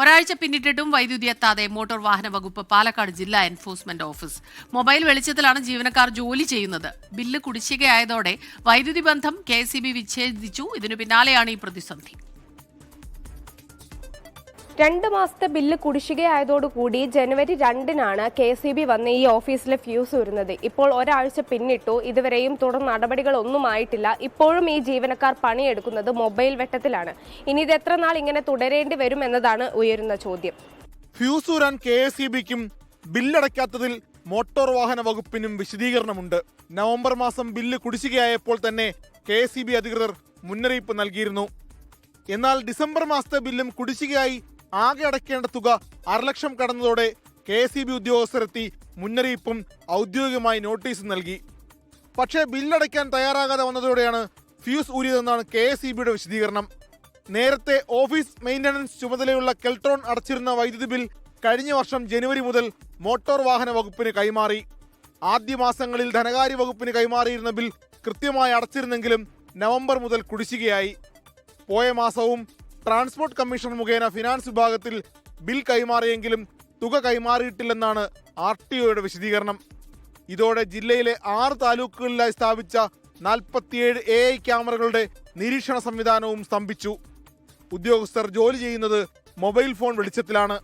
ഒരാഴ്ച പിന്നിട്ടിട്ടും വൈദ്യുതി എത്താതെ മോട്ടോർ വാഹന വകുപ്പ് പാലക്കാട് ജില്ലാ എൻഫോഴ്സ്മെന്റ് ഓഫീസ്. മൊബൈൽ വെളിച്ചത്തിലാണ് ജീവനക്കാർ ജോലി ചെയ്യുന്നത്. ബില്ല് കുടിശ്ശികയായതോടെ വൈദ്യുതി ബന്ധം കെ വിച്ഛേദിച്ചു. ഇതിനു പിന്നാലെയാണ് ഈ പ്രതിസന്ധി. രണ്ട് മാസത്തെ ബില്ല് കുടിശ്ശികയായതോടുകൂടി ജനുവരി രണ്ടിനാണ് കെ സി ബി വന്ന് ഈ ഓഫീസിലെ ഫ്യൂസ് വരുന്നത് ഇപ്പോൾ ഒരാഴ്ച പിന്നിട്ടു. ഇതുവരെയും തുടർ നടപടികളൊന്നും ആയിട്ടില്ല ഇപ്പോഴും ഈ ജീവനക്കാർ പണിയെടുക്കുന്നത് മൊബൈൽ വെട്ടത്തിലാണ്. ഇനി ഇത് എത്ര നാൾ ഇങ്ങനെ തുടരേണ്ടി വരും എന്നതാണ് ഉയരുന്ന ചോദ്യം. ഫ്യൂസ് ഊരാൻ കെ എസ് ഇ ബിക്കും ബില്ലടയ്ക്കാത്തതിൽ മോട്ടോർ വാഹന വകുപ്പിനും വിശദീകരണമുണ്ട്. നവംബർ മാസം ബില്ല് കുടിശ്ശികയായപ്പോൾ തന്നെ കെ എസ് ഇ ബി അധികൃതർ മുന്നറിയിപ്പ് നൽകിയിരുന്നു. എന്നാൽ ഡിസംബർ മാസത്തെ ബില്ലും കുടിശ്ശികയായി ആകെ അടയ്ക്കേണ്ട തുക അരലക്ഷം കടന്നതോടെ കെ എസ് ബി ഉദ്യോഗസ്ഥരെത്തി മുന്നറിയിപ്പും ഔദ്യോഗികമായി നോട്ടീസും നൽകി. പക്ഷേ ബില്ലടയ്ക്കാൻ തയ്യാറാകാതെ വന്നതോടെയാണ് ഫ്യൂസ് ഊരിയതെന്നാണ് കെ എസ് ഇ ബിയുടെ വിശദീകരണം. നേരത്തെ ഓഫീസ് മെയിന്റനൻസ് ചുമതലയുള്ള കെൽട്രോൺ അടച്ചിരുന്ന വൈദ്യുതി ബിൽ കഴിഞ്ഞ വർഷം ജനുവരി മുതൽ മോട്ടോർ വാഹന വകുപ്പിന് കൈമാറി. ആദ്യ മാസങ്ങളിൽ ധനകാര്യ വകുപ്പിന് കൈമാറിയിരുന്ന ബിൽ കൃത്യമായി അടച്ചിരുന്നെങ്കിലും നവംബർ മുതൽ കുടിശ്ശികയായി. പോയ മാസവും ട്രാൻസ്പോർട്ട് കമ്മീഷൻ മുഖേന ഫിനാൻസ് വിഭാഗത്തിൽ ബിൽ കൈമാറിയെങ്കിലും തുക കൈമാറിയിട്ടില്ലെന്നാണ് ആർ ടി ഒയുടെ വിശദീകരണം. ഇതോടെ ജില്ലയിലെ ആറ് താലൂക്കുകളിലായി സ്ഥാപിച്ച നാൽപ്പത്തിയേഴ് എ ഐ ക്യാമറകളുടെ നിരീക്ഷണ സംവിധാനവും സ്തംഭിച്ചു. ഉദ്യോഗസ്ഥർ ജോലി ചെയ്യുന്നത് മൊബൈൽ ഫോൺ വെളിച്ചത്തിലാണ്.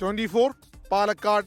ട്വന്റി പാലക്കാട്.